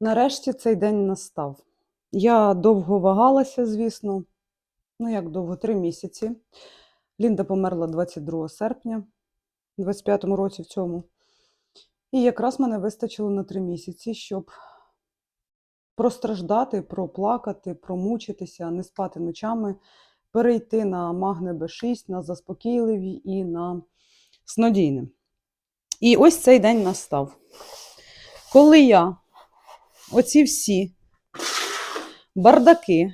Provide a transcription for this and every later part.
Нарешті цей день настав. Я довго вагалася, звісно. Ну, як довго? Три місяці. Лінда померла 22 серпня, у 25-му році в цьому. І якраз мене вистачило на три місяці, щоб простраждати, проплакати, промучитися, не спати ночами, перейти на магне Б6, на заспокійливі і на снодійне. І ось цей день настав. Коли я оці всі бардаки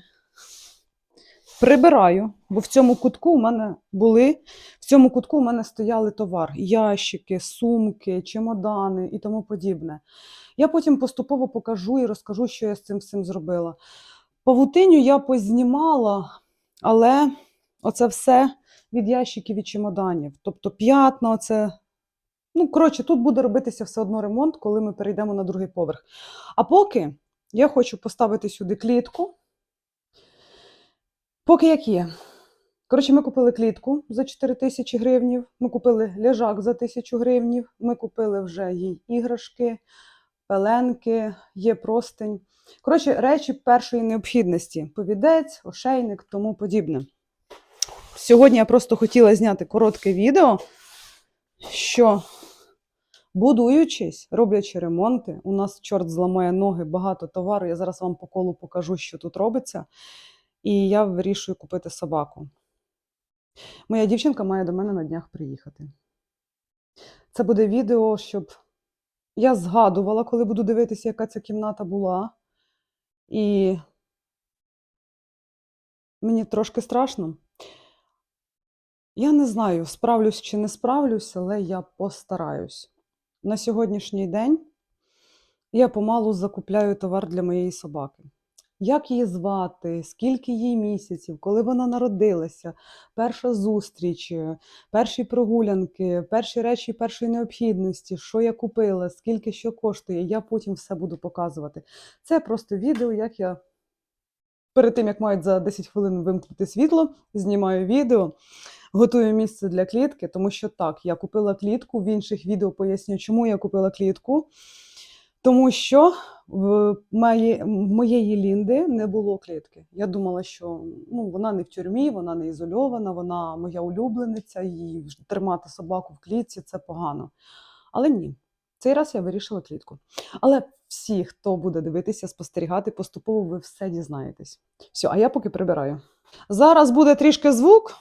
прибираю, бо в цьому кутку у мене були, в цьому кутку у мене стояли товар, ящики, сумки, чемодани і тому подібне. Я потім поступово покажу і розкажу, що я з цим всім зробила. Павутиню я познімала, але оце все від ящиків і чемоданів. Тобто п'ятна, оце. Ну, коротше, тут буде робитися все одно ремонт, коли ми перейдемо на другий поверх. А поки я хочу поставити сюди клітку. Поки як є. Коротше, ми купили клітку за 4 тисячі гривнів, ми купили ляжак за тисячу гривнів, ми купили вже їй іграшки, пеленки, є простень. Коротше, речі першої необхідності: повідець, ошейник, тому подібне. Сьогодні я просто хотіла зняти коротке відео, що будуючись, роблячи ремонти, у нас чорт зламає ноги, багато товару. Я зараз вам по колу покажу, що тут робиться. І я вирішую купити собаку. Моя дівчинка має до мене на днях приїхати. Це буде відео, щоб я згадувала, коли буду дивитися, яка ця кімната була. І мені трошки страшно. Я не знаю, справлюсь чи не справлюсь, але я постараюсь. На сьогоднішній день я помалу закупляю товар для моєї собаки. Як її звати, скільки їй місяців, коли вона народилася, перша зустріч, перші прогулянки, перші речі першої необхідності, що я купила, скільки що коштує, я потім все буду показувати. Це просто відео, як я перед тим, як мають за 10 хвилин вимкнути світло, знімаю відео, готую місце для клітки, тому що так, я купила клітку, в інших відео поясню, чому я купила клітку. Тому що в моєї, в моєї Лінди не було клітки. Я думала, що ну, вона не в тюрмі, вона не ізольована, вона моя улюблениця, ж- тримати собаку в клітці це погано. Але ні, цей раз я вирішила клітку. Але всі, хто буде дивитися, спостерігати, поступово ви все дізнаєтесь. Все, а я поки прибираю. Зараз буде трішки звук.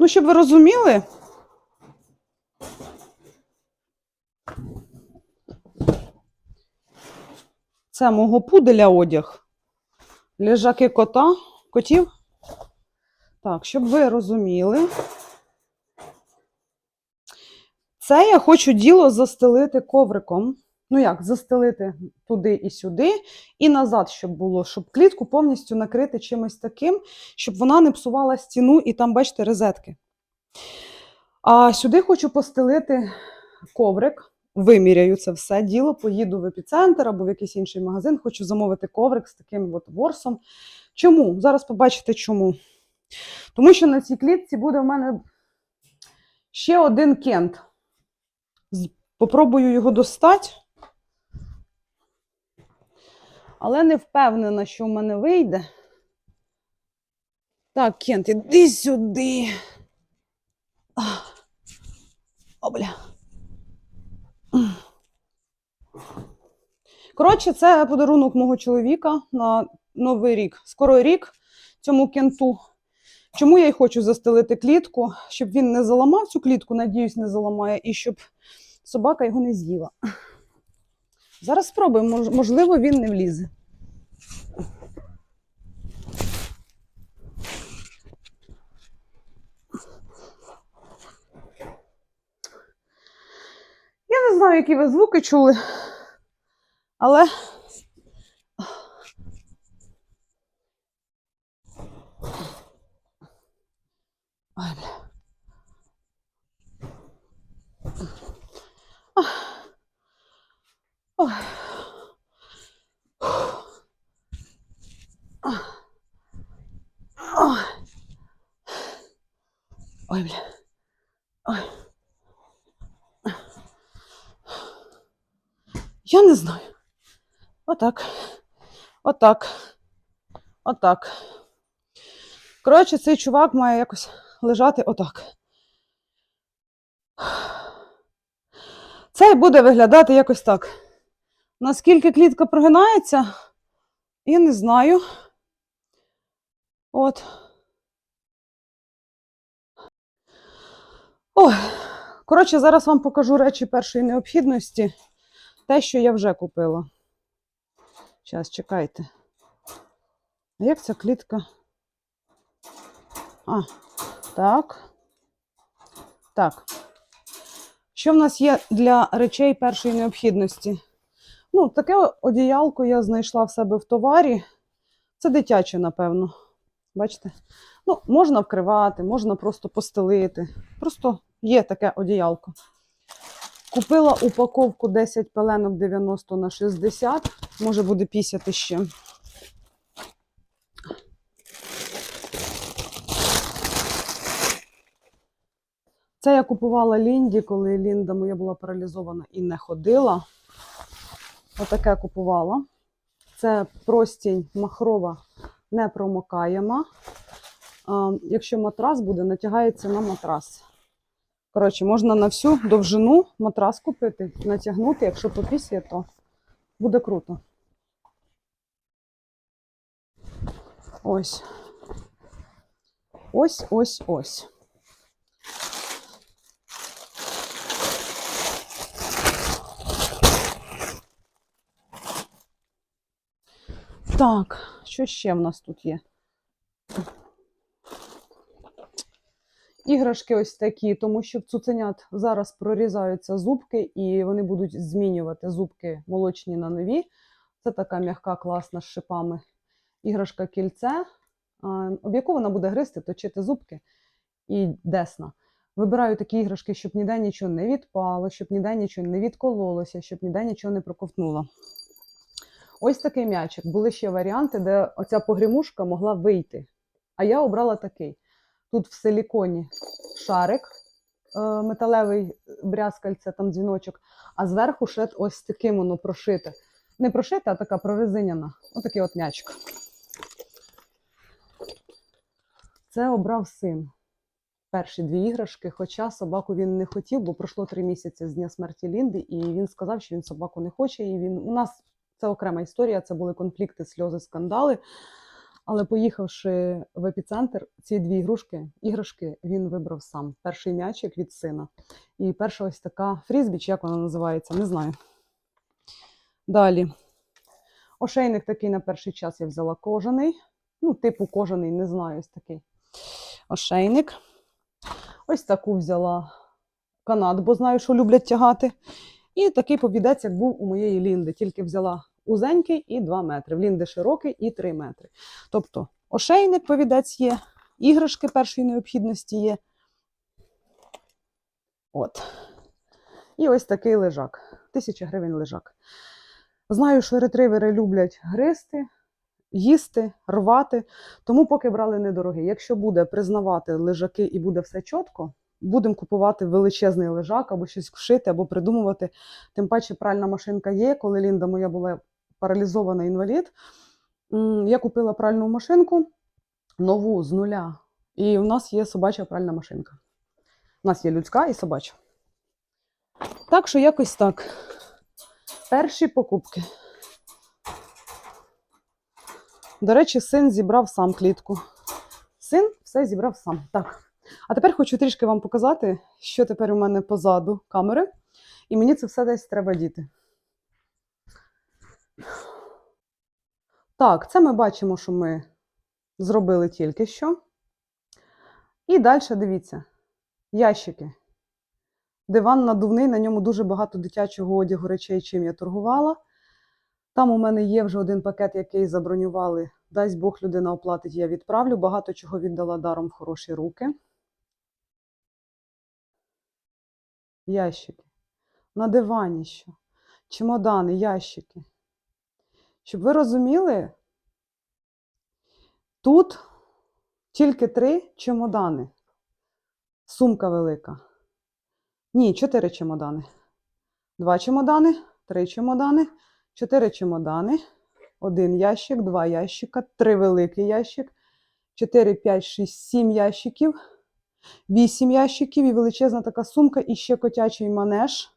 Ну, щоб ви розуміли. Це мого пуделя одяг. Лежаки кота, котів. Так, щоб ви розуміли. Це я хочу діло застелити ковриком. Ну як, застелити туди і сюди, і назад, щоб було, щоб клітку повністю накрити чимось таким, щоб вона не псувала стіну, і там, бачите, розетки. А сюди хочу постелити коврик, виміряю це все діло, поїду в епіцентр або в якийсь інший магазин, хочу замовити коврик з таким от ворсом. Чому? Зараз побачите чому. Тому що на цій клітці буде в мене ще один кент. Попробую його достати. Але не впевнена, що в мене вийде. Так, Кент, іди сюди. Ах. О, бля. Коротше, це подарунок мого чоловіка на Новий рік. Скоро рік цьому кенту. Чому я й хочу застелити клітку, щоб він не заламав цю клітку, надіюсь, не заламає, і щоб собака його не з'їла. Зараз спробуємо, можливо, він не влізе. Я не знаю, які ви звуки чули, але. Ой. Ах. Ой. Бля. Ой. Я не знаю. Отак. Отак. Отак. Коротше, цей чувак має якось лежати отак. Цей буде виглядати якось так. Наскільки клітка прогинається, я не знаю. От. Ой. Коротше, зараз вам покажу речі першої необхідності. Те, що я вже купила. Зараз, чекайте. А Як ця клітка? А, так. Так. Що в нас є для речей першої необхідності? Ну, таке одіялко я знайшла в себе в товарі. Це дитяче, напевно. Бачите? Ну, можна вкривати, можна просто постелити. Просто є таке одіялко. Купила упаковку 10 пеленок 90 на 60. Може буде 50 ще. Це я купувала Лінді, коли Лінда моя була паралізована і не ходила. Отаке купувала. Це простінь махрова непромокаєма. Якщо матрас буде, натягається на матрас. Коротше, можна на всю довжину матрас купити, натягнути, якщо попісє, то буде круто. Ось. Ось, ось, ось. Так, що ще в нас тут є? Іграшки ось такі, тому що в цуценят зараз прорізаються зубки, і вони будуть змінювати зубки молочні на нові. Це така м'яка, класна з шипами. Іграшка кільце, об яку вона буде гризти, точити зубки і десна. Вибираю такі іграшки, щоб ніде нічого не відпало, щоб ніде нічого не відкололося, щоб ніде нічого не проковтнуло. Ось такий м'ячик. Були ще варіанти, де оця погрімушка могла вийти. А я обрала такий. Тут в силіконі шарик е, металевий брязкальце, там дзвіночок, а зверху ще ось таким воно прошите. Не прошите, а така прорезиняна. Отакий от м'ячик. Це обрав син. Перші дві іграшки, хоча собаку він не хотів, бо пройшло три місяці з дня смерті Лінди, і він сказав, що він собаку не хоче. І він у нас це окрема історія, це були конфлікти, сльози, скандали. Але поїхавши в епіцентр, ці дві ігрушки, іграшки він вибрав сам. Перший м'ячик від сина. І перша ось така фрізбі, чи як вона називається, не знаю. Далі. Ошейник такий на перший час я взяла кожаний. Ну, типу кожаний, не знаю, ось такий ошейник. Ось таку взяла канат, бо знаю, що люблять тягати. І такий повідець, як був у моєї Лінди. Тільки взяла узенький і 2 метри. В Лінди широкий і 3 метри. Тобто ошейник повідець є, іграшки першої необхідності є. От. І ось такий лежак. Тисяча гривень лежак. Знаю, що ретривери люблять гризти, їсти, рвати, тому поки брали недорогий. Якщо буде признавати лежаки і буде все чітко, будемо купувати величезний лежак або щось вшити, або придумувати. Тим паче пральна машинка є. Коли Лінда моя була паралізована інвалід, я купила пральну машинку нову з нуля. І у нас є собача пральна машинка. У нас є людська і собача. Так що якось так. Перші покупки. До речі, син зібрав сам клітку. Син все зібрав сам. Так. А тепер хочу трішки вам показати, що тепер у мене позаду камери. І мені це все десь треба діти. Так, це ми бачимо, що ми зробили тільки що. І далі дивіться: ящики. Диван надувний, на ньому дуже багато дитячого одягу речей, чим я торгувала. Там у мене є вже один пакет, який забронювали. Дасть Бог людина оплатить, я відправлю. Багато чого віддала даром в хороші руки. Ящики. На дивані що? Чемодани, ящики. Щоб ви розуміли, тут тільки три чемодани. Сумка велика. Ні, чотири чемодани. Два чемодани, три чемодани, чотири чемодани, один ящик, два ящика, три великий ящик, 4, 5, 6, 7 ящиків, 8 ящиків і величезна така сумка, і ще котячий манеж,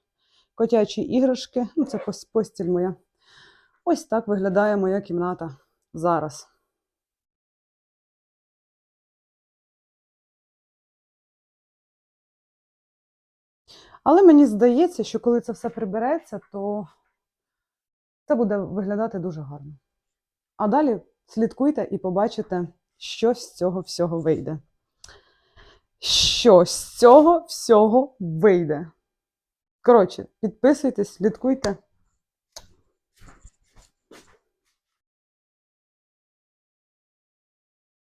котячі іграшки. Ну, це постіль моя. Ось так виглядає моя кімната зараз. Але мені здається, що коли це все прибереться, то це буде виглядати дуже гарно. А далі слідкуйте і побачите, що з цього всього вийде. Що з цього всього вийде. Коротше, підписуйтесь, слідкуйте.